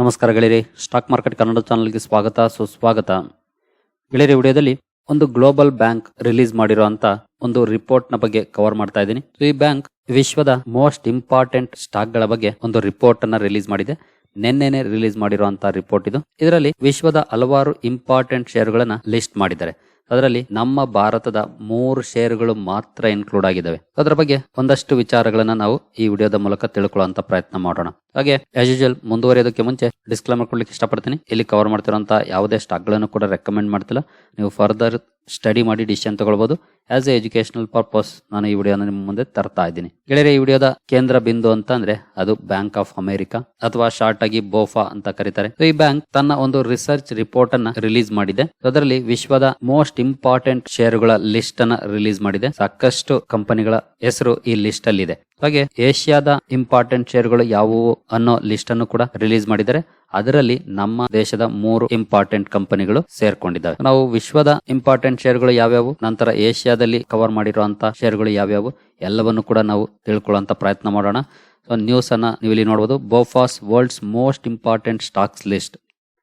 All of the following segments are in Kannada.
ನಮಸ್ಕಾರ ಗೆಳೆಯರಿ, ಸ್ಟಾಕ್ ಮಾರ್ಕೆಟ್ ಕನ್ನಡ ಚಾನಲ್ಗೆ ಸ್ವಾಗತ, ಸುಸ್ವಾಗತ. ಗೆಳೆಯರಿ, ವಿಡಿಯೋದಲ್ಲಿ ಒಂದು ಗ್ಲೋಬಲ್ ಬ್ಯಾಂಕ್ ರಿಲೀಸ್ ಮಾಡಿರುವಂತ ಒಂದು ರಿಪೋರ್ಟ್ನ ಬಗ್ಗೆ ಕವರ್ ಮಾಡ್ತಾ ಇದ್ದೀನಿ. ಈ ಬ್ಯಾಂಕ್ ವಿಶ್ವದ ಮೋಸ್ಟ್ ಇಂಪಾರ್ಟೆಂಟ್ ಸ್ಟಾಕ್ಗಳ ಬಗ್ಗೆ ಒಂದು ರಿಪೋರ್ಟ್ ಅನ್ನ ರಿಲೀಸ್ ಮಾಡಿದೆ. ನಿನ್ನೆನೆ ರಿಲೀಸ್ ಮಾಡಿರುವಂತಹ ರಿಪೋರ್ಟ್ ಇದು. ಇದರಲ್ಲಿ ವಿಶ್ವದ ಹಲವಾರು ಇಂಪಾರ್ಟೆಂಟ್ ಶೇರುಗಳನ್ನ ಲಿಸ್ಟ್ ಮಾಡಿದ್ದಾರೆ. ಅದರಲ್ಲಿ ನಮ್ಮ ಭಾರತದ ಮೂರು ಶೇರ್ಗಳು ಮಾತ್ರ ಇನ್ಕ್ಲೂಡ್ ಆಗಿದ್ದಾವೆ. ಅದರ ಬಗ್ಗೆ ಒಂದಷ್ಟು ವಿಚಾರಗಳನ್ನ ನಾವು ಈ ವಿಡಿಯೋದ ಮೂಲಕ ತಿಳ್ಕೊಳ್ಳುವಂತ ಪ್ರಯತ್ನ ಮಾಡೋಣ. ಹಾಗೆ ಆಸ್ ಯೂಶಲ್ ಮುಂದುವರಿಯೋದಕ್ಕೆ ಮುಂಚೆ ಡಿಸ್ಕ್ಲೇಮರ್ ಕೊಡ್ಲಿಕ್ಕೆ ಇಷ್ಟಪಡ್ತೀನಿ. ಇಲ್ಲಿ ಕವರ್ ಮಾಡ್ತಿರುವಂತ ಯಾವುದೇ ಸ್ಟಾಕ್ಗಳನ್ನು ಕೂಡ ರೆಕಮೆಂಡ್ ಮಾಡ್ತಿಲ್ಲ. ನೀವು ಫರ್ದರ್ ಸ್ಟಡಿ ಮಾಡಿ ಡಿಸಿಷನ್ ತಗೊಳ್ಬಹುದು ಆಸ್ ಎ ಎಜುಕೇಶನಲ್ ಪರ್ಪಸ್ ನಾನು ಈ ವಿಡಿಯೋನ ನಿಮ್ಮ ಮುಂದೆ ತರ್ತಾ ಇದ್ದೀನಿ. ಗೆಳೆಯರೆ, ಈ ವಿಡಿಯೋದ ಕೇಂದ್ರ ಬಿಂದು ಅಂತ ಅಂದ್ರೆ ಅದು ಬ್ಯಾಂಕ್ ಆಫ್ ಅಮೆರಿಕಾ ಅಥವಾ ಶಾರ್ಟ್ ಆಗಿ ಬೋಫಾ ಅಂತ ಕರೀತಾರೆ. ಈ ಬ್ಯಾಂಕ್ ತನ್ನ ಒಂದು ರಿಸರ್ಚ್ ರಿಪೋರ್ಟ್ ಅನ್ನ ರಿಲೀಸ್ ಮಾಡಿದೆ. ಅದರಲ್ಲಿ ವಿಶ್ವದ ಮೋಸ್ಟ್ ಇಂಪಾರ್ಟೆಂಟ್ ಶೇರುಗಳ ಲಿಸ್ಟ್ ಅನ್ನ ರಿಲೀಸ್ ಮಾಡಿದೆ. ಸಾಕಷ್ಟು ಕಂಪನಿಗಳ ಹೆಸರು ಈ ಲಿಸ್ಟ್ ಅಲ್ಲಿ ಇದೆ ಹಾಗೆ ಏಷ್ಯಾದ ಇಂಪಾರ್ಟೆಂಟ್ ಶೇರ್ಗಳು ಯಾವುವು ಅನ್ನೋ ಲಿಸ್ಟ್ ಅನ್ನು ಕೂಡ ರಿಲೀಸ್ ಮಾಡಿದ್ದಾರೆ. ಅದರಲ್ಲಿ ನಮ್ಮ ದೇಶದ ಮೂರು ಇಂಪಾರ್ಟೆಂಟ್ ಕಂಪನಿಗಳು ಸೇರ್ಕೊಂಡಿದ್ದಾವೆ. ನಾವು ವಿಶ್ವದ ಇಂಪಾರ್ಟೆಂಟ್ ಶೇರ್ಗಳು ಯಾವ್ಯಾವು, ನಂತರ ಏಷ್ಯಾದಲ್ಲಿ ಕವರ್ ಮಾಡಿರುವಂತಹ ಶೇರ್ಗಳು ಯಾವ್ಯಾವು, ಎಲ್ಲವನ್ನು ಕೂಡ ನಾವು ತಿಳ್ಕೊಳ್ಳುವಂತ ಪ್ರಯತ್ನ ಮಾಡೋಣ. ಸೊ ನ್ಯೂಸ್ ಅನ್ನ ನೀವು ಇಲ್ಲಿ ನೋಡಬಹುದು BofA's world's most important stocks list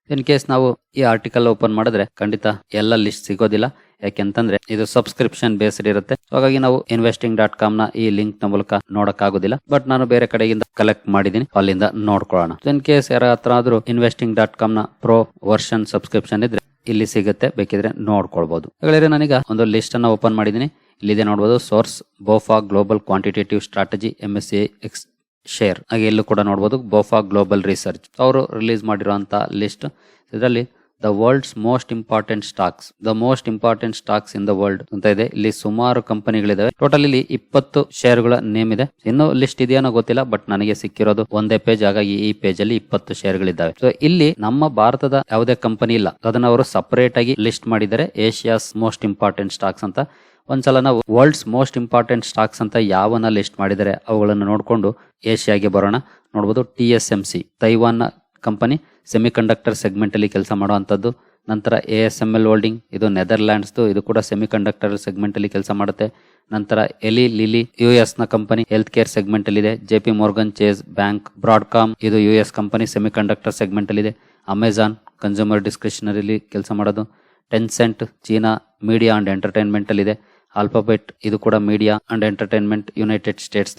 in case ನಾವು ಈ ಆರ್ಟಿಕಲ್ ಓಪನ್ ಮಾಡಿದ್ರೆ ಖಂಡಿತ ಎಲ್ಲ ಲಿಸ್ಟ್ ಸಿಗೋದಿಲ್ಲ. ಯಾಕೆಂತಂದ್ರೆ ಇದು ಸಬ್ಸ್ಕ್ರಿಪ್ಷನ್ ಬೇಸ್ಡ್ ಇರುತ್ತೆ. ಹಾಗಾಗಿ ನಾವು ಇನ್ವೆಸ್ಟಿಂಗ್ ಡಾಟ್ ಕಾಮ್ನ ಈ ಲಿಂಕ್ನ ಮೂಲಕ ನೋಡಕ್ಕಾಗೋದಿಲ್ಲ. ಬಟ್ ನಾನು ಬೇರೆ ಕಡೆಯಿಂದ ಕಲೆಕ್ಟ್ ಮಾಡಿದೀನಿ ಅಲ್ಲಿಂದ ನೋಡ್ಕೊಳ್ಳೋಣ. ಇನ್ ಕೇಸ್ ಯಾರ ಹತ್ರ ಆದ್ರೂ ಇನ್ವೆಸ್ಟಿಂಗ್ ಡಾಟ್ ಕಾಮ್ನ ಪ್ರೋ ವರ್ಷನ್ ಸಬ್ಸ್ಕ್ರಿಪ್ಷನ್ ಇದ್ರೆ ಇಲ್ಲಿ ಸಿಗುತ್ತೆ. ಬೇಕಿದ್ರೆ ನೋಡ್ಕೊಳ್ಬಹುದು ಹಾಗಾದ್ರೆ ನಾನೀಗ ಒಂದು ಲಿಸ್ಟ್ ಅನ್ನ ಓಪನ್ ಮಾಡಿದೀನಿ ಇಲ್ಲಿದೆ ನೋಡಬಹುದು source BofA global quantitative strategy M S X share ಹಾಗೆ ಇಲ್ಲೂ ಕೂಡ ನೋಡಬಹುದು ಬೋಫಾ ಗ್ಲೋಬಲ್ ರಿಸರ್ಚ್ ಅವರು ರಿಲೀಸ್ ಮಾಡಿರುವಂತಹ ಲಿಸ್ಟ್ ಇದರಲ್ಲಿ the world's most important stocks the most important stocks in the world ಅಂತ ಇದೆ. ಇಲ್ಲಿ ಸುಮಾರು ಕಂಪನಿಗಳಿದಾವೆ. ಟೋಟಲ್ ಇಲ್ಲಿ ಇಪ್ಪತ್ತು ಶೇರ್ಗಳ ನೇಮ್ ಇದೆ. ಇನ್ನು ಲಿಸ್ಟ್ ಇದೆಯೋ ಗೊತ್ತಿಲ್ಲ ಬಟ್ ನನಗೆ ಸಿಕ್ಕಿರೋದು ಒಂದೇ ಪೇಜ್ ಹಾಗಾಗಿ ಈ ಪೇಜ್ ಅಲ್ಲಿ ಇಪ್ಪತ್ತು ಶೇರುಗಳಿದ್ದಾವೆ ಸೊ ಇಲ್ಲಿ ನಮ್ಮ ಭಾರತದ ಯಾವುದೇ ಕಂಪನಿ ಇಲ್ಲ. ಅದನ್ನ ಅವರು ಸಪರೇಟ್ ಆಗಿ ಲಿಸ್ಟ್ ಮಾಡಿದ್ದಾರೆ. ಏಷ್ಯಾಸ್ ಮೋಸ್ಟ್ ಇಂಪಾರ್ಟೆಂಟ್ ಸ್ಟಾಕ್ಸ್ ಅಂತ. ಒಂದ್ಸಲ ನಾವು ವರ್ಲ್ಡ್ಸ್ ಮೋಸ್ಟ್ ಇಂಪಾರ್ಟೆಂಟ್ ಸ್ಟಾಕ್ಸ್ ಅಂತ ಯಾವನ್ನ ಲಿಸ್ಟ್ ಮಾಡಿದರೆ ಅವುಗಳನ್ನು ನೋಡಿಕೊಂಡು ಏಷ್ಯಾಗೆ ಬರೋಣ. ನೋಡಬಹುದು T S M C Taiwan company semiconductor ಸೆಗ್ಮೆಂಟಲ್ಲಿ ಕೆಲಸ ಮಾಡುವಂಥದ್ದು. ನಂತರ A S M L holding ಇದು ನೆದರ್ಲ್ಯಾಂಡ್ಸ್ದು ಇದು ಕೂಡ ಸೆಮಿಕಂಡಕ್ಟರ್ ಸೆಗ್ಮೆಂಟಲ್ಲಿ ಕೆಲಸ ಮಾಡುತ್ತೆ. ನಂತರ ಎಲಿ ಲಿಲಿ ಯು ನ ಕಂಪನಿ ಹೆಲ್ತ್ ಕೇರ್ ಸೆಗ್ಮೆಂಟ್ ಅಲ್ಲಿ ಇದೆ J P Morgan Chase bank Broadcom ಇದು U S company semiconductor segment ಅಲ್ಲಿ ಇದೆ ಅಮೆಜಾನ್ ಕನ್ಸ್ಯೂಮರ್ ಡಿಸ್ಕ್ರಿಷನರಿಲಿ ಕೆಲಸ ಮಾಡೋದು. Tencent China media and entertainment ಅಲ್ಲಿ ಇದೆ ಆಲ್ಫಾಬೆಟ್ ಇದು ಕೂಡ media and entertainment United States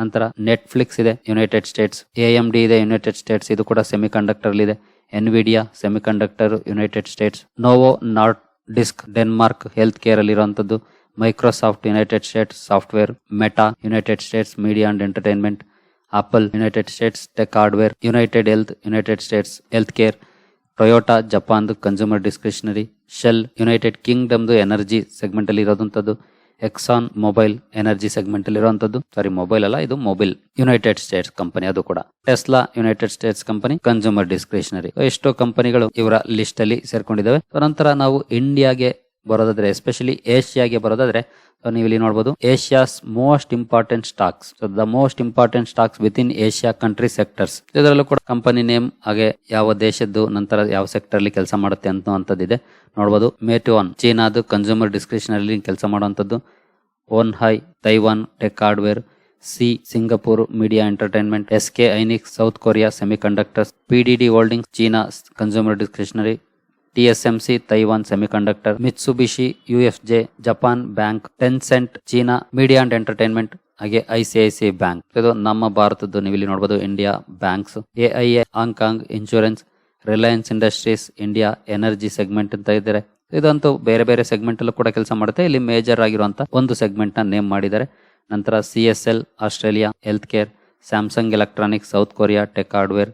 ನಂತರ ನೆಟ್ಫ್ಲಿಕ್ಸ್ ಇದೆ United States A M D ಇದೆ ಯುನೈಟೆಡ್ ಸ್ಟೇಟ್ಸ್ ಇದು ಕೂಡ ಸೆಮಿ ಕಂಡಕ್ಟರ್ ಇದೆ. Nvidia semiconductor United States Novo Nord disk Denmark health care ಅಲ್ಲಿ ಇರುವಂತದ್ದು. Microsoft United States software Meta United States media and entertainment Apple United States tech hardware United health United States health care Toyota ಜಪಾನ್ದು consumer discretionary Shell United ಕಿಂಗ್ಡಮ್ದು ಎನರ್ಜಿ ಸೆಗ್ಮೆಂಟ್ ಅಲ್ಲಿ ಇರೋದಂಥದ್ದು ಎಕ್ಸಾನ್ ಮೊಬೈಲ್ ಎನರ್ಜಿ ಸೆಗ್ಮೆಂಟ್ ಅಲ್ಲಿ ಇರುವಂತದ್ದು ಸಾರಿ ಮೊಬೈಲ್ ಅಲ್ಲ, ಇದು ಮೊಬೈಲ್ ಯುನೈಟೆಡ್ ಸ್ಟೇಟ್ಸ್ ಕಂಪನಿ ಅದು ಕೂಡ. Tesla United States company consumer discretionary ಎಷ್ಟೋ ಕಂಪನಿಗಳು ಇವರ ಲಿಸ್ಟ್ ಅಲ್ಲಿ ಸೇರ್ಕೊಂಡಿದ್ದಾವೆ. ನಂತರ ನಾವು ಇಂಡಿಯಾಗೆ ಬರೋದಾದ್ರೆ ಎಸ್ಪೆಷಲಿ ಏಷ್ಯಾಗೆ ಬರೋದಾದ್ರೆ ನೀವು ಇಲ್ಲಿ ನೋಡಬಹುದು Asia's most important stocks. The most important stocks with in Asia country sectors ಇದರಲ್ಲೂ ಕೂಡ ಕಂಪನಿ ನೇಮ್ ಹಾಗೆ ಯಾವ ದೇಶದ್ದು, ನಂತರ ಯಾವ ಸೆಕ್ಟರ್ ಅಲ್ಲಿ ಕೆಲಸ ಮಾಡುತ್ತೆ ಅನ್ನುವಂಥದ್ದಿದೆ ನೋಡಬಹುದು ಮೇಟೋನ್ ಚೀನಾದು ಕನ್ಸ್ಯೂಮರ್ ಡಿಸ್ಕ್ರಿಪ್ಷನ್ ಕೆಲಸ ಮಾಡುವಂಥದ್ದು. Hon Hai Taiwan tech hardware Sea Singapore media entertainment S K Hynix South Korea semiconductors PDD holdings China consumer discretionary TSMC Taiwan semiconductor, Mitsubishi, UFJ, Japan bank, Tencent, China media and entertainment, ಹಾಗೆ ಐಸಿಐಸಿಐ ಬ್ಯಾಂಕ್. ಇದು ನಮ್ಮ ಭಾರತದ್ದು ನೀವು ಇಲ್ಲಿ ನೋಡಬಹುದು India banks. AIA Hong Kong insurance, Reliance industries, India energy segment ಅಂತ ಇದ್ದಾರೆ. ಇದಂತೂ ಬೇರೆ ಬೇರೆ ಸೆಗ್ಮೆಂಟ್ ಅಲ್ಲೂ ಕೂಡ ಕೆಲಸ ಮಾಡುತ್ತೆ. ಇಲ್ಲಿ ಮೇಜರ್ ಆಗಿರುವಂತಹ ಒಂದು ಸೆಗ್ಮೆಂಟ್ನ ನೇಮ್ ಮಾಡಿದ್ದಾರೆ. ನಂತರ C S L, Australia health care, Samsung electronics, South Korea tech hardware,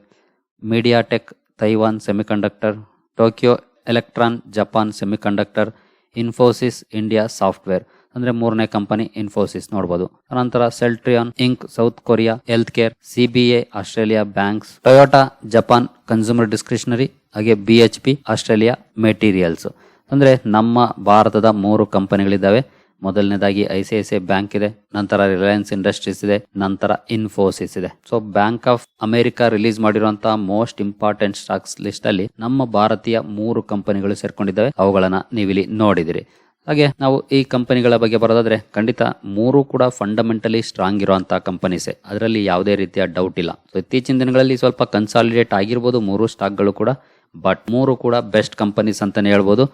MediaTek, Taiwan semiconductor, Tokyo Electron, Japan semiconductor, Infosys, India software, ಅಂದ್ರೆ ಮೂರನೇ ಕಂಪನಿ ಇನ್ಫೋಸಿಸ್ ನೋಡಬಹುದು ನಂತರ Celltrion Inc, South Korea health care CBA Australia banks, Toyota, Japan consumer discretionary ಹಾಗೆ B H P, Australia materials ಅಂದ್ರೆ ನಮ್ಮ ಭಾರತದ ಮೂರು ಕಂಪನಿಗಳಿದ್ದಾವೆ. ಮೊದಲನೇದಾಗಿ I C I C I bank ಇದೆ, ನಂತರ ರಿಲಯನ್ಸ್ ಇಂಡಸ್ಟ್ರೀಸ್ ಇದೆ, ನಂತರ ಇನ್ಫೋಸಿಸ್ ಇದೆ. So bank of America release ಮಾಡಿರುವಂತಹ ಮೋಸ್ಟ್ ಇಂಪಾರ್ಟೆಂಟ್ ಸ್ಟಾಕ್ಸ್ ಲಿಸ್ಟ್ ಅಲ್ಲಿ ನಮ್ಮ ಭಾರತೀಯ ಮೂರು ಕಂಪನಿಗಳು ಸೇರ್ಕೊಂಡಿದ್ದಾವೆ. ಅವುಗಳನ್ನ ನೀವಿಲ್ಲಿ ನೋಡಿದಿರಿ. ಹಾಗೆ ನಾವು ಈ ಕಂಪನಿಗಳ ಬಗ್ಗೆ ಬರೋದಾದ್ರೆ, ಖಂಡಿತ ಮೂರು ಕೂಡ ಫಂಡಮೆಂಟಲಿ ಸ್ಟ್ರಾಂಗ್ ಇರುವಂತಹ ಕಂಪನೀಸ್ ಅದರಲ್ಲಿ ಯಾವುದೇ ರೀತಿಯ ಡೌಟ್ ಇಲ್ಲ. ಸೊ ಇತ್ತೀಚಿನ ದಿನಗಳಲ್ಲಿ ಸ್ವಲ್ಪ ಕನ್ಸಾಲಿಡೇಟ್ ಆಗಿರ್ಬೋದು ಮೂರು ಸ್ಟಾಕ್ಗಳು ಕೂಡ ಬಟ್ ಮೂರು ಕೂಡ ಬೆಸ್ಟ್ ಕಂಪನೀಸ್ ಅಂತಾನೆ ಹೇಳ್ಬೋದು.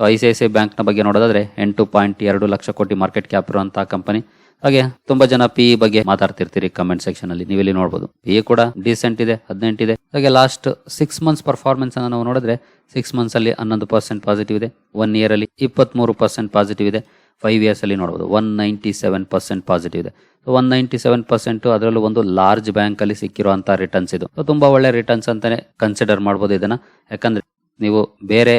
ಐ ಸಿ ಐ ಸಿ ಬ್ಯಾಂಕ್ನ ಬಗ್ಗೆ ನೋಡೋದಾದ್ರೆ ಎಂಟು ಪಾಯಿಂಟ್ ಎರಡು ಲಕ್ಷ ಕೋಟಿ ಮಾರ್ಕೆಟ್ ಕ್ಯಾಪ್ ಇರುವಂತಹ ಕಂಪನಿ. ಹಾಗೆ ತುಂಬಾ ಜನ ಪಿ ಬಗ್ಗೆ ಮಾತಾಡ್ತಿರ್ತೀರಿ ಕಮೆಂಟ್ ಸೆಕ್ಷನ್ ಅಲ್ಲಿ, ನೀವು ಇಲ್ಲಿ ನೋಡಬಹುದು ಪಿ ಕೂಡ ಡೀಸೆಂಟ್ ಇದೆ, ಹದಿನೆಂಟು ಇದೆ. ಹಾಗೆ ಲಾಸ್ಟ್ ಸಿಕ್ಸ್ ಮಂತ್ಸ್ ಪರ್ಫಾರ್ಮೆನ್ಸ್ ಅನ್ನು ನಾವು ನೋಡಿದ್ರೆ ಸಿಕ್ಸ್ ಮಂತ್ಸ್ ಅಲ್ಲಿ ಹನ್ನೊಂದು ಪರ್ಸೆಂಟ್ ಪಾಸಿಟಿವ್ ಇದೆ ಒನ್ ಇಯರ್ ಅಲ್ಲಿ ಇಪ್ಪತ್ಮೂರು ಪರ್ಸೆಂಟ್ ಪಾಸಿಟಿವ್ ಇದೆ ಫೈವ್ ಇಯರ್ಸ್ ಅಲ್ಲಿ ನೋಡಬಹುದು one ninety seven percent positive ಇದೆ. ಒನ್ ನೈಂಟಿ ಸೆವೆನ್ ಪರ್ಸೆಂಟ್ ಅದರಲ್ಲೂ ಒಂದು ಲಾರ್ಜ್ ಬ್ಯಾಂಕ್ ಅಲ್ಲಿ ಸಿಕ್ಕಿರುವಂತಹ ರಿಟರ್ನ್ಸ್ ಇದು. ತುಂಬಾ ಒಳ್ಳೆ ರಿಟರ್ನ್ಸ್ ಅಂತಾನೆ ಕನ್ಸಿಡರ್ ಮಾಡಬಹುದು ಇದನ್ನ. ಯಾಕಂದ್ರೆ ನೀವು ಬೇರೆ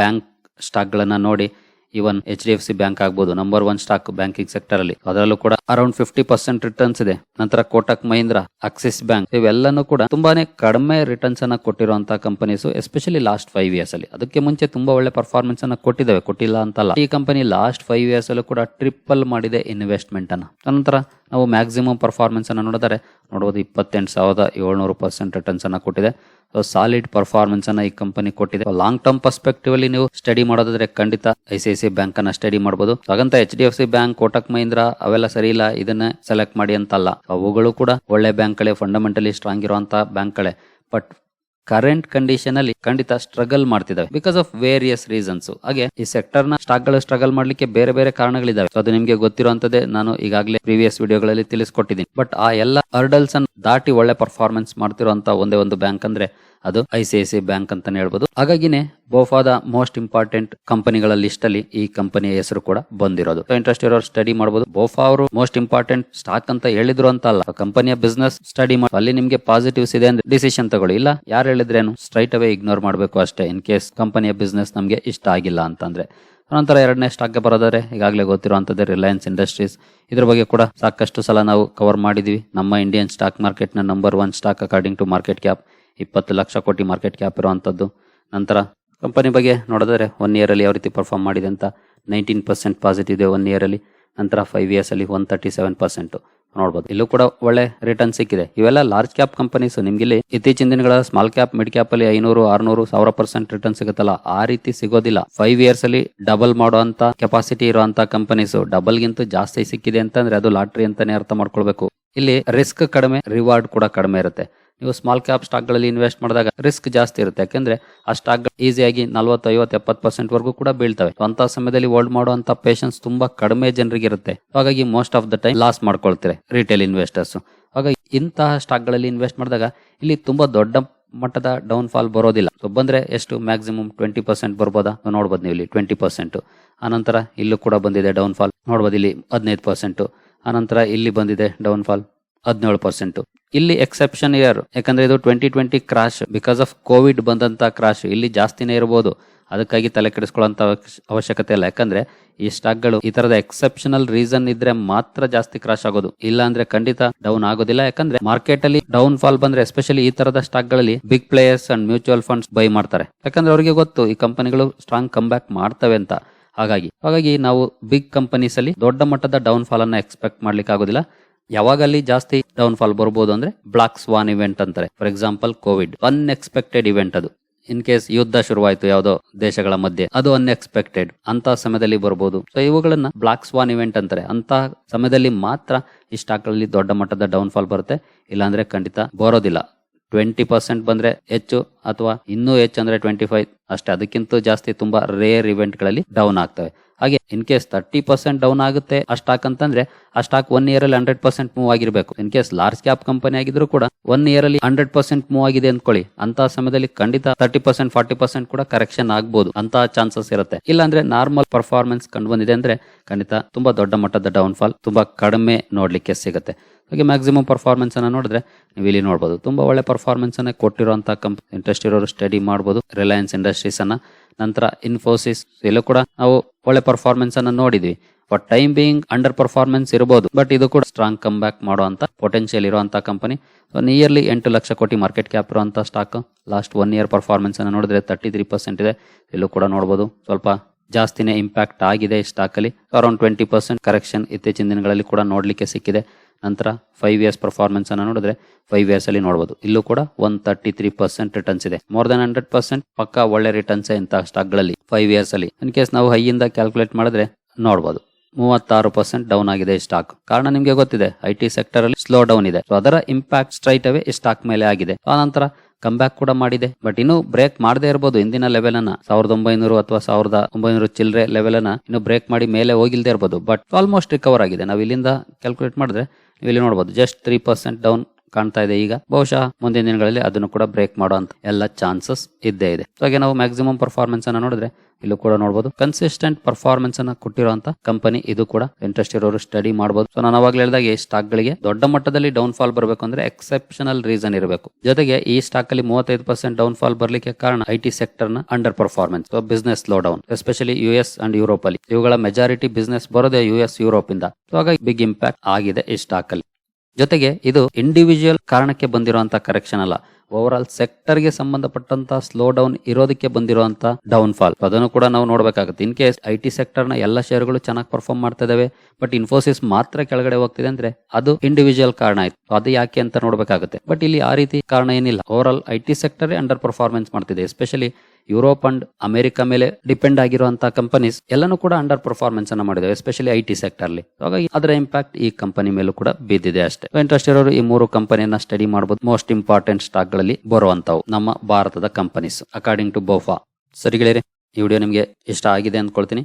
ಬ್ಯಾಂಕ್ ಸ್ಟಾಕ್ ಗಳನ್ನ ನೋಡಿ even H D F C bank ಆಗ್ಬೋದು, number one stock banking sector ಅಲ್ಲಿ ಅದರಲ್ಲೂ ಕೂಡ ಅರೌಂಡ್ ಫಿಫ್ಟಿ ಪರ್ಸೆಂಟ್ ರಿಟರ್ನ್ಸ್ ಇದೆ. ನಂತರ ಕೋಟಕ್ ಮಹೀಂದ್ರ, ಆಕ್ಸಿಸ್ ಬ್ಯಾಂಕ್, ಇವೆಲ್ಲನೂ ಕೂಡ ತುಂಬಾನೇ ಕಡಿಮೆ ರಿಟರ್ನ್ಸ್ ಅನ್ನ ಕೊಟ್ಟಿರುವಂತಹ companies especially last five years ಅಲ್ಲಿ. ಅದಕ್ಕೆ ಮುಂಚೆ ತುಂಬಾ ಒಳ್ಳೆ ಪರ್ಫಾರ್ಮೆನ್ಸ್ ಅನ್ನ ಕೊಟ್ಟಿದ್ದಾವೆ. ಕೊಟ್ಟಿಲ್ಲ ಅಂತಲ್ಲ. ಈ ಕಂಪನಿ ಲಾಸ್ಟ್ ಫೈವ್ ಇಯರ್ಸ್ ಅಲ್ಲೂ ಕೂಡ ಟ್ರಿಪಲ್ ಮಾಡಿದೆ ಇನ್ವೆಸ್ಟ್ಮೆಂಟ್ ಅನ್ನ. ನಂತರ ನಾವು ಮ್ಯಾಕ್ಸಿಮಮ್ ಪರ್ಫಾರ್ಮೆನ್ಸನ್ನು ನೋಡಿದರೆ ನೋಡಬಹುದು ಇಪ್ಪತ್ತೆಂಟು ಸಾವಿರದ ಏಳ್ನೂರು ಪರ್ಸೆಂಟ್ ರಿಟರ್ನ್ಸ್ ಅನ್ನ ಕೊಟ್ಟಿದೆ. ಸಾಲಿಡ್ ಪರ್ಫಾರ್ಮೆನ್ಸ್ ಅನ್ನ ಈ ಕಂಪನಿ ಕೊಟ್ಟಿದೆ. ಲಾಂಗ್ ಟರ್ಮ್ ಪರ್ಸ್ಪೆಕ್ಟಿವ್ ಅಲ್ಲಿ ನೀವು ಸ್ಟಡಿ ಮಾಡೋದಾದ್ರೆ ಖಂಡಿತ I C I C bank ಅನ್ನ ಸ್ಟಡಿ ಮಾಡಬಹುದು ಹಾಗಂತ H D F C bank Kotak Mahindra ಅವೆಲ್ಲ ಸರಿ ಇಲ್ಲ, ಇದನ್ನ ಸೆಲೆಕ್ಟ್ ಮಾಡಿ ಅಂತಲ್ಲ. ಅವುಗಳು ಕೂಡ ಒಳ್ಳೆ ಬ್ಯಾಂಕ್ಗಳೇ ಫಂಡಮೆಂಟಲಿ ಸ್ಟ್ರಾಂಗ್ ಇರುವಂತಹ ಬ್ಯಾಂಕ್ಗಳೇ ಬಟ್ ಕರೆಂಟ್ ಕಂಡೀಷನ್ ಅಲ್ಲಿ ಖಂಡಿತ ಸ್ಟ್ರಗಲ್ ಮಾಡ್ತಿದ್ದಾವೆ. ಬಿಕಾಸ್ ಆಫ್ ವೇರಿಯಸ್ ರೀಸನ್ಸ್ ಹಾಗೆ ಈ ಸೆಕ್ಟರ್ನ ಸ್ಟಾಕ್ಗಳು ಸ್ಟ್ರಗಲ್ ಮಾಡ್ಲಿಕ್ಕೆ ಬೇರೆ ಬೇರೆ ಕಾರಣಗಳಿದಾವೆ ಅದು ನಿಮಗೆ ಗೊತ್ತಿರುವಂತದ್ದೇ. ನಾನು ಈಗಾಗಲೇ ಪ್ರೀವಿಯಸ್ ವಿಡಿಯೋಗಳಲ್ಲಿ ತಿಳಿಸ್ಕೊಟ್ಟಿದ್ದೀನಿ. ಬಟ್ ಆ ಎಲ್ಲ ಹರ್ಡಲ್ಸ್ ಅನ್ನು ದಾಟಿ ಒಳ್ಳೆ ಪರ್ಫಾರ್ಮೆನ್ಸ್ ಮಾಡ್ತಿರುವಂತ ಒಂದೇ ಒಂದು ಬ್ಯಾಂಕ್ ಅಂದ್ರೆ ಅದು I C I C bank ಅಂತಾನೆ ಹೇಳ್ಬೋದು. ಹಾಗಾಗಿನೇ ಬೋಫಾದ ಮೋಸ್ಟ್ ಇಂಪಾರ್ಟೆಂಟ್ ಕಂಪನಿಗಳ ಲಿಸ್ಟ್ ಅಲ್ಲಿ ಈ ಕಂಪನಿಯ ಹೆಸರು ಕೂಡ ಬಂದಿರೋದು. ಇಂಟ್ರೆಸ್ಟ್ ಇರೋರು ಸ್ಟಡಿ ಮಾಡಬಹುದು ಬೋಫಾ ಅವರು ಮೋಸ್ಟ್ ಇಂಪಾರ್ಟೆಂಟ್ ಸ್ಟಾಕ್ ಅಂತ ಹೇಳಿದ್ರು ಅಂತ ಅಲ್ಲ. ಕಂಪನಿಯ ಬಿಸ್ನೆಸ್ ಸ್ಟಡಿ ಮಾಡಿ ಅಲ್ಲಿ ನಿಮ್ಗೆ ಪಾಸಿಟಿವ್ಸ್ ಇದೆ ಅಂದ್ರೆ ಡಿಸಿಷನ್ ತಗೊಳ್ಳಿ. ಇಲ್ಲ, ಯಾರು ಹೇಳಿದ್ರೇನು? ಸ್ಟ್ರೈಟ್ ಅವೇ ಇಗ್ನೋರ್ ಮಾಡಬೇಕು ಅಷ್ಟೇ. ಇನ್ ಕೇಸ್ ಕಂಪನಿಯ ಬಿಸ್ನೆಸ್ ನಮಗೆ ಇಷ್ಟ ಆಗಿಲ್ಲ ಅಂತಂದ್ರೆ. ನಂತರ ಎರಡನೇ ಸ್ಟಾಕ್ಗೆ ಬರೋದಾದ್ರೆ ಈಗಾಗಲೇ ಗೊತ್ತಿರುವಂತದ್ದು ರಿಲಯನ್ಸ್ ಇಂಡಸ್ಟ್ರೀಸ್ ಇದ್ರ ಬಗ್ಗೆ ಕೂಡ ಸಾಕಷ್ಟು ಸಲ ನಾವು ಕವರ್ ಮಾಡಿದ್ವಿ. ನಮ್ಮ Indian stock ಮಾರ್ಕೆಟ್ನ number one stock according to market cap ಇಪ್ಪತ್ತು ಲಕ್ಷ ಕೋಟಿ ಮಾರ್ಕೆಟ್ ಕ್ಯಾಪ್ ಇರುವಂಥದ್ದು ನಂತರ ಕಂಪನಿ ಬಗ್ಗೆ ನೋಡಿದ್ರೆ ಒನ್ ಇಯರ್ ಅಲ್ಲಿ ಯಾವ ರೀತಿ ಪರ್ಫಾರ್ಮ್ ಮಾಡಿದೆ ಅಂತ ನೈನ್ಟೀನ್ ಪರ್ಸೆಂಟ್ ಪಾಸಿಟಿವ್ ಇದೆ ಒನ್ ಇಯರ್ ಅಲ್ಲಿ. ನಂತರ ಫೈವ್ ಇಯರ್ಸ್ ಅಲ್ಲಿ ಒನ್ ತರ್ಟಿ ಸೆವೆನ್ ಪರ್ಸೆಂಟ್ ನೋಡಬಹುದು ಇಲ್ಲೂ ಕೂಡ ಒಳ್ಳೆ ರಿಟರ್ನ್ ಸಿಕ್ಕಿದೆ. ಇವೆಲ್ಲ ಲಾರ್ಜ್ ಕ್ಯಾಪ್ ಕಂಪನೀಸ್ ನಿಮ್ಗೆ ಇಲ್ಲಿ ಇತ್ತೀಚಿನ ದಿನಗಳ ಸ್ಮಾಲ್ ಕ್ಯಾಪ್ ಮಿಡ್ ಕ್ಯಾಪ್ ಅಲ್ಲಿ ಐನೂರು, ಆರ್ನೂರು, ಸಾವಿರ ಪರ್ಸೆಂಟ್ ರಿಟರ್ನ್ ಸಿಗುತ್ತಲ್ಲ? ಆ ರೀತಿ ಸಿಗೋದಿಲ್ಲ. ಫೈವ್ ಇಯರ್ಸ್ ಅಲ್ಲಿ ಡಬಲ್ ಮಾಡುವಂತ ಕೆಪಾಸಿಟಿ ಇರುವಂತ ಕಂಪನೀಸ್ ಡಬಲ್ ಗಿಂತ ಜಾಸ್ತಿ ಸಿಕ್ಕಿದೆ ಅಂತಂದ್ರೆ ಅದು ಲಾಟ್ರಿ ಅಂತಾನೆ ಅರ್ಥ ಮಾಡ್ಕೊಳ್ಬೇಕು. ಇಲ್ಲಿ ರಿಸ್ಕ್ ಕಡಿಮೆ ರಿವಾರ್ಡ್ ಕೂಡ ಕಡಿಮೆ ಇರುತ್ತೆ. ನೀವು ಸ್ಮಾಲ್ ಕ್ಯಾಪ್ ಸ್ಟಾಕ್ಗಳಲ್ಲಿ ಇನ್ವೆಸ್ಟ್ ಮಾಡಿದಾಗ ರಿಸ್ಕ್ ಜಾಸ್ತಿ ಇರುತ್ತೆ. ಯಾಕೆಂದ್ರೆ ಆ ಸ್ಟಾಕ್ ಈಸಿಯಾಗಿ ನಲ್ವತ್ತು ಐವತ್ತು ಎಪ್ಪತ್ತು ಪರ್ಸೆಂಟ್ ವರೆಗೂ ಕೂಡ ಬೀಳ್ತವೆ. ಅಂತ ಸಮಯದಲ್ಲಿ ಹೋಲ್ಡ್ ಮಾಡುವಂತ ಪೇಷನ್ಸ್ ತುಂಬಾ ಕಡಿಮೆ ಜನರಿಗೆ ಇರುತ್ತೆ. ಹಾಗಾಗಿ most of the time loss ಮಾಡ್ಕೊಳ್ತಾರೆ ರಿಟೇಲ್ ಇನ್ವೆಸ್ಟರ್ಸ್ ಹಾಗಾಗಿ ಇಂತಹ ಸ್ಟಾಕ್ಗಳಲ್ಲಿ ಇನ್ವೆಸ್ಟ್ ಮಾಡಿದಾಗ ಇಲ್ಲಿ ತುಂಬಾ ದೊಡ್ಡ ಮಟ್ಟದ ಡೌನ್ ಫಾಲ್ ಬರೋದಿಲ್ಲ. ಸೊ ಬಂದ್ರೆ ಎಷ್ಟು? ಮ್ಯಾಕ್ಸಿಮಮ್ ಟ್ವೆಂಟಿ ಪರ್ಸೆಂಟ್ ಬರ್ಬೋದಾ? ನೋಡ್ಬೋದು ನೀವು ಇಲ್ಲಿ ಟ್ವೆಂಟಿ ಪರ್ಸೆಂಟ್ ಆನಂತರ ಇಲ್ಲೂ ಕೂಡ ಬಂದಿದೆ ಡೌನ್ ಫಾಲ್ ನೋಡ್ಬೋದು ಇಲ್ಲಿ ಹದಿನೈದು ಪರ್ಸೆಂಟ್ ಆನಂತರ ಇಲ್ಲಿ ಬಂದಿದೆ ಡೌನ್ ಫಾಲ್ ಹದಿನೇಳು ಪರ್ಸೆಂಟ್ ಇಲ್ಲಿ ಎಕ್ಸೆಪ್ಷನ್ ಇಯರ್ ಯಾಕಂದ್ರೆ ಇದು twenty twenty crash because of Covid ಬಂದಂತ ಕ್ರಾಶ್ ಇಲ್ಲಿ ಜಾಸ್ತಿನೇ ಇರಬಹುದು ಅದಕ್ಕಾಗಿ ತಲೆ ಕೆಡಿಸ್ಕೊಳ್ಳುವಂತ ಅವಶ್ಯ- ಅವಶ್ಯಕತೆ ಇಲ್ಲ. ಯಾಕಂದ್ರೆ ಈ ಸ್ಟಾಕ್ಗಳು ಈ ತರದ ಎಕ್ಸೆಪ್ಷನಲ್ ರೀಸನ್ ಇದ್ರೆ ಮಾತ್ರ ಜಾಸ್ತಿ ಕ್ರಾಶ್ ಆಗೋದು. ಇಲ್ಲ ಅಂದ್ರೆ ಖಂಡಿತ ಡೌನ್ ಆಗೋದಿಲ್ಲ. ಯಾಕಂದ್ರೆ ಮಾರ್ಕೆಟ್ ಅಲ್ಲಿ ಡೌನ್ ಫಾಲ್ ಬಂದ್ರೆ ಎಸ್ಪೆಷಲಿ ಈ ತರದ ಸ್ಟಾಕ್ಗಳಲ್ಲಿ big players and mutual funds buy ಮಾಡ್ತಾರೆ. ಯಾಕಂದ್ರೆ ಅವರಿಗೆ ಗೊತ್ತು, ಈ ಕಂಪನಿಗಳು ಸ್ಟ್ರಾಂಗ್ ಕಮ್ ಬ್ಯಾಕ್ ಮಾಡ್ತವೆ ಅಂತ. ಹಾಗಾಗಿ ಹಾಗಾಗಿ ನಾವು ಬಿಗ್ ಕಂಪನೀಸ್ ಅಲ್ಲಿ ದೊಡ್ಡ ಮಟ್ಟದ ಡೌನ್ ಫಾಲ್ ಅನ್ನ ಎಕ್ಸ್ಪೆಕ್ಟ್ ಮಾಡ್ಲಿಕ್ಕೆ ಆಗೋದಿಲ್ಲ ಯಾವಾಗ ಅಲ್ಲಿ ಜಾಸ್ತಿ ಡೌನ್ ಫಾಲ್ ಬರ್ಬೋದು ಅಂದ್ರೆ ಬ್ಲಾಕ್ ಸ್ವಾನ್ ಇವೆಂಟ್ ಅಂತಾರೆ. For example Covid unexpected event ಅದು. ಇನ್ ಕೇಸ್ ಯುದ್ಧ ಶುರುವಾಯಿತು ಯಾವುದೋ ದೇಶಗಳ ಮಧ್ಯೆ, ಅದು ಅನ್ಎಕ್ಸ್ಪೆಕ್ಟೆಡ್ ಅಂತ ಸಮಯದಲ್ಲಿ ಬರ್ಬೋದು. ಸೊ ಇವುಗಳನ್ನ ಬ್ಲಾಕ್ ಸ್ವಾನ್ ಇವೆಂಟ್ ಅಂತಾರೆ. ಅಂತ ಸಮಯದಲ್ಲಿ ಮಾತ್ರ ಈ ಸ್ಟಾಕ್ಗಳಲ್ಲಿ ದೊಡ್ಡ ಮಟ್ಟದ ಡೌನ್ ಫಾಲ್ ಬರುತ್ತೆ. ಇಲ್ಲಾಂದ್ರೆ ಖಂಡಿತ ಬರೋದಿಲ್ಲ. ಟ್ವೆಂಟಿ ಪರ್ಸೆಂಟ್ ಬಂದ್ರೆ ಹೆಚ್ಚು ಅಥವಾ ಇನ್ನೂ ಹೆಚ್ಚು ಅಂದ್ರೆ ಟ್ವೆಂಟಿ ಫೈವ್ ಅಷ್ಟೇ, ಅದಕ್ಕಿಂತ ಜಾಸ್ತಿ ತುಂಬಾ ರೇರ್ ಇವೆಂಟ್ಗಳಲ್ಲಿ ಡೌನ್ ಆಗ್ತವೆ. ಹಾಗೆ in case thirty percent down ಆಗುತ್ತೆ, ಆ ಸ್ಟಾಕ್ ಅಂತಂದ್ರೆ ಆ ಸ್ಟಾಕ್ ಒನ್ ಇಯರ್ ಅಲ್ಲಿ ಹಂಡ್ರೆಡ್ ಪರ್ಸೆಂಟ್ ಮೂವ್ ಆಗಿರಬೇಕು. In case large cap company ಆಗಿದ್ರು ಕೂಡ ಒನ್ ಇಯರ್ ಅಲ್ಲಿ ಹಂಡ್ರೆಡ್ ಪರ್ಸೆಂಟ್ ಮೂವ್ ಆಗಿದೆ ಅಂದ್ಕೊಳ್ಳಿ ಅಂತ ಸಮಯದಲ್ಲಿ ಖಂಡಿತ ತರ್ಟಿ ಪರ್ಸೆಂಟ್ ಫಾರ್ಟಿ ಪರ್ಸೆಂಟ್ ಕೂಡ ಕರೆಕ್ಷನ್ ಆಗ್ಬಹುದು ಅಂತ ಚಾನ್ಸಸ್ ಇರುತ್ತೆ. ಇಲ್ಲಾಂದ್ರೆ ನಾರ್ಮಲ್ ಪರ್ಫಾರ್ಮೆನ್ಸ್ ಕಂಡು ಬಂದಿದೆ ಅಂದ್ರೆ ಖಂಡಿತ ತುಂಬಾ ದೊಡ್ಡ ಮಟ್ಟದ ಡೌನ್ ಫಾಲ್ ತುಂಬಾ ಕಡಿಮೆ ನೋಡ್ಲಿಕ್ಕೆ ಸಿಗುತ್ತೆ. ಹಾಗೆ ಮ್ಯಾಕ್ಸಿಮಮ್ ಪರ್ಫಾರ್ಮೆನ್ಸ್ ಅನ್ನ ನೋಡಿದ್ರೆ ನೀವು ಇಲ್ಲಿ ನೋಡಬಹುದು ತುಂಬಾ ಒಳ್ಳೆ ಪರ್ಫಾರ್ಮೆನ್ಸ್ ಅನ್ನ ಕೊಟ್ಟಿರುವಂತಹ ಕಂಪ್ ಇಂಟ್ರೆಸ್ಟ್ ಇರೋರು ಸ್ಟಡಿ ಮಾಡಬಹುದು ರಿಲಯನ್ಸ್ ಇಂಡಸ್ಟ್ರೀಸ್ ಅನ್ನ. ನಂತರ ಇನ್ಫೋಸಿಸ್ ಎಲ್ಲೂ ಕೂಡ ನಾವು ಒಳ್ಳೆ ಪರ್ಫಾರ್ಮೆನ್ಸ್ ಅನ್ನ ನೋಡಿದ್ವಿ. But time being under performance ಇರಬಹುದು ಬಟ್ ಇದು ಕೂಡ ಸ್ಟ್ರಾಂಗ್ ಕಮ್ ಬ್ಯಾಕ್ ಮಾಡುವಂತ ಪೊಟೆನ್ಶಿಯಲ್ ಇರುವಂತಹ ಕಂಪನಿ ನಿಯರ್ಲಿ ಎಂಟು ಲಕ್ಷ ಕೋಟಿ ಮಾರ್ಕೆಟ್ ಕ್ಯಾಪ್ ಇರುವಂತಹ stock last one year performance ಅನ್ನ ನೋಡಿದ್ರೆ ತರ್ಟಿ ತ್ರೀ ಪರ್ಸೆಂಟ್ ಇದೆ. ಇಲ್ಲೂ ಕೂಡ ನೋಡಬಹುದು ಸ್ವಲ್ಪ ಜಾಸ್ತಿನೇ ಇಂಪ್ಯಾಕ್ಟ್ ಆಗಿದೆ ಸ್ಟಾಕ್ ಅಲ್ಲಿ. ಅರೌಂಡ್ ಟ್ವೆಂಟಿ ಪರ್ಸೆಂಟ್ ಕರೆಕ್ಷನ್ ಇತ್ತೀಚಿನ ದಿನಗಳಲ್ಲಿ ಕೂಡ ನೋಡ್ಲಿಕ್ಕೆ ಸಿಕ್ಕಿದೆ. ನಂತರ ಫೈವ್ ಇಯರ್ಸ್ ಪರ್ಫಾರ್ಮೆನ್ಸ್ ಅನ್ನ ನೋಡಿದ್ರೆ ಫೈವ್ ಇಯರ್ಸ್ ಅಲ್ಲಿ ನೋಡಬಹುದು ಇಲ್ಲೂ ಕೂಡ one thirty three percent returns ಇದೆ. ಮೋರ್ ದನ್ ಹಂಡ್ರೆಡ್ ಪರ್ಸೆಂಟ್ ಪಕ್ಕ ಒಳ್ಳೆ ರಿಟರ್ನ್ಸ್ ಇಂತಹ ಸ್ಟಾಕ್ಗಳಲ್ಲಿ ಫೈವ್ ಇಯರ್ಸ್ ಅಲ್ಲಿ. ಇನ್ ಕೇಸ್ ನಾವು ಹೈಯಿಂದ ಕ್ಯಾಲ್ಕುಲೇಟ್ ಮಾಡಿದ್ರೆ ನೋಡಬಹುದು ಮೂವತ್ತಾರು ಪರ್ಸೆಂಟ್ ಡೌನ್ ಆಗಿದೆ ಸ್ಟಾಕ್ ಕಾರಣ ನಿಮಗೆ ಗೊತ್ತಿದೆ ಐ ಟಿ ಸೆಕ್ಟರ್ ಅಲ್ಲಿ ಸ್ಲೋ ಡೌನ್ ಇದೆ. ಸೊ ಅದರ ಇಂಪ್ಯಾಕ್ಟ್ ಸ್ಟ್ರೈಟ್ ಅವೇ ಸ್ಟಾಕ್ ಮೇಲೆ ಆಗಿದೆ. ಆ ನಂತರ ಬ್ಯಾಕ್ ಕೂಡ ಮಾಡಿದೆ. ಬಟ್ ಇನ್ನು ಬ್ರೇಕ್ ಮಾಡದೇ ಇರಬಹುದು ಇಂದಿನ ಲೆವೆಲ್ ಅನ್ನ. ಸಾವಿರದ ಒಂಬೈನೂರು ಅಥವಾ ಸಾವಿರದ ಒಂಬೈನೂರು ಚಿಲ್ಲರೆ ಲೆವೆಲ್ ಅನ್ನ ಇನ್ನು ಬ್ರೇಕ್ ಮಾಡಿ ಮೇಲೆ ಹೋಗಿಲ್ದೇ ಇರಬಹುದು ಬಟ್ ಆಲ್ಮೋಸ್ಟ್ ರಿಕವರ್ ಆಗಿದೆ. ನಾವು ಇಲ್ಲಿಂದ ಕ್ಯಾಲ್ಕುಲೇಟ್ ಮಾಡಿದ್ರೆ ನೀವು ಇಲ್ಲಿ ನೋಡಬಹುದು ಜಸ್ಟ್ ತ್ರೀ ಪರ್ಸೆಂಟ್ ಡೌನ್ ಕಾಣ್ತಾ ಇದೆ ಈಗ. ಬಹುಶಃ ಮುಂದಿನ ದಿನಗಳಲ್ಲಿ ಅದನ್ನು ಕೂಡ ಬ್ರೇಕ್ ಮಾಡುವಂತ ಎಲ್ಲ ಚಾನ್ಸಸ್ ಇದ್ದೇ ಇದೆ. ಹಾಗೆ ನಾವು ಮ್ಯಾಕ್ಸಿಮಮ್ ಪರ್ಫಾರ್ಮೆನ್ಸ್ ಅನ್ನ ನೋಡಿದ್ರೆ ಇಲ್ಲೂ ಕೂಡ ನೋಡಬಹುದು ಕನ್ಸಿಸ್ಟೆಂಟ್ ಪರ್ಫಾರ್ಮೆನ್ಸ್ ಅನ್ನ ಕೊಟ್ಟಿರುವಂತ ಕಂಪನಿ ಇದು ಕೂಡ ಇಂಟ್ರೆಸ್ಟ್ ಇರೋರು ಸ್ಟಡಿ ಮಾಡಬಹುದು ಸೊ ನಾನು ಅವಾಗಲೇ ಹೇಳಿದಾಗ, ಈ ಸ್ಟಾಕ್ ಗಳಿಗೆ ದೊಡ್ಡ ಮಟ್ಟದಲ್ಲಿ ಡೌನ್ ಫಾಲ್ ಬರಬೇಕು ಅಂದ್ರೆ ಎಕ್ಸೆಪ್ಷನಲ್ ರೀಸನ್ ಇರಬೇಕು. ಜೊತೆಗೆ ಈ ಸ್ಟಾಕ್ ಅಲ್ಲಿ ಮೂವತ್ತೈದು ಪರ್ಸೆಂಟ್ ಡೌನ್ ಫಾಲ್ ಬರಲಿಕ್ಕೆ ಕಾರಣ I T ಸೆಕ್ಟರ್ನ under performance business slow down especially U S and Europe ಅಲ್ಲಿ. ಇವುಗಳ ಮೆಜಾರಿಟಿ ಬಿಸ್ನೆಸ್ ಬರೋದೇ ಯು ಎಸ್ ಯುರೋಪ್ ಇಂದ. ಸೊ ಹಾಗಾಗಿ ಬಿಗ್ ಇಂಪ್ಯಾಕ್ಟ್ ಆಗಿದೆ ಈ ಸ್ಟಾಕ್ ಅಲ್ಲಿ. ಜೊತೆಗೆ ಇದು ಇಂಡಿವಿಜುವಲ್ ಕಾರಣಕ್ಕೆ ಬಂದಿರುವಂತಹ ಕರೆಕ್ಷನ್ ಅಲ್ಲ. ಓವರ್ ಆಲ್ ಸೆಕ್ಟರ್ಗೆ ಸಂಬಂಧಪಟ್ಟಂತ ಸ್ಲೋ ಡೌನ್ ಇರೋದಕ್ಕೆ ಬಂದಿರುವಂತ ಡೌನ್ ಫಾಲ್ ಅದನ್ನು ಕೂಡ ನಾವು ನೋಡಬೇಕಾಗುತ್ತೆ. ಇನ್ ಕೇಸ್ ಐ ಟಿ ಸೆಕ್ಟರ್ನ ಎಲ್ಲ ಶೇರ್ಗಳು ಚೆನ್ನಾಗಿ ಪರ್ಫಾರ್ಮ್ ಮಾಡ್ತಾ ಇದಾವೆ ಬಟ್ ಇನ್ಫೋಸಿಸ್ ಮಾತ್ರ ಕೆಳಗಡೆ ಹೋಗ್ತಿದೆ ಅಂದ್ರೆ ಅದು ಇಂಡಿವಿಜುವಲ್ ಕಾರಣ ಆಯ್ತು. ಅದು ಯಾಕೆ ಅಂತ ನೋಡಬೇಕಾಗುತ್ತೆ. ಬಟ್ ಇಲ್ಲಿ ಆ ರೀತಿ ಕಾರಣ ಏನಿಲ್ಲ. Over all I T sector under performance ಮಾಡ್ತಿದೆ. ಎಸ್ಪೆಷಲಿ ಯುರೋಪ್ ಅಂಡ್ ಅಮೆರಿಕ ಮೇಲೆ ಡಿಪೆಂಡ್ ಆಗಿರುವಂತಹ ಕಂಪನೀಸ್ ಎಲ್ಲನೂ ಕೂಡ ಅಂಡರ್ ಪರ್ಫಾರ್ಮೆನ್ಸ್ ಅನ್ನ ಮಾಡಿದೆ ಎಸ್ಪೆಷಲಿ ಐ ಟಿ ಸೆಕ್ಟರ್ ಅಲ್ಲಿ. ಹಾಗಾಗಿ ಅದರ ಇಂಪ್ಯಾಕ್ಟ್ ಈ ಕಂಪನಿ ಮೇಲೂ ಕೂಡ ಬಿದ್ದಿದೆ ಅಷ್ಟೇ. ಇಂಟ್ರೆಸ್ಟ್ ಇರೋರು ಈ ಮೂರು ಕಂಪನಿಯನ್ನ ಸ್ಟಡಿ ಮಾಡಬಹುದು ಮೋಸ್ಟ್ ಇಂಪಾರ್ಟೆಂಟ್ ಸ್ಟಾಕ್ಗಳಲ್ಲಿ ಬರುವಂತವು ನಮ್ಮ ಭಾರತದ ಕಂಪನೀಸ್ ಅಕಾರ್ಡಿಂಗ್ ಟು ಬೋಫಾ ಸರಿ ಗೆಳೆಯರೆ, ಈ ವಿಡಿಯೋ ನಿಮಗೆ ಇಷ್ಟ ಆಗಿದೆ ಅಂದ್ಕೊಳ್ತೀನಿ.